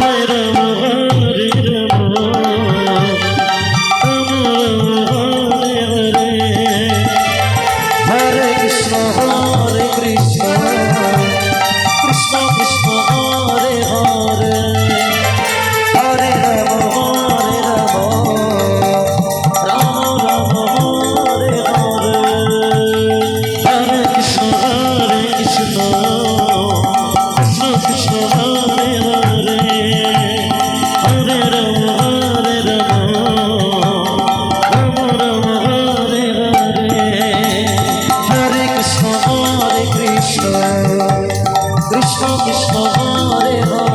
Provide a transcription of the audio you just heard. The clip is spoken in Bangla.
রে রে কৃষ্ণ কৃষ্ণ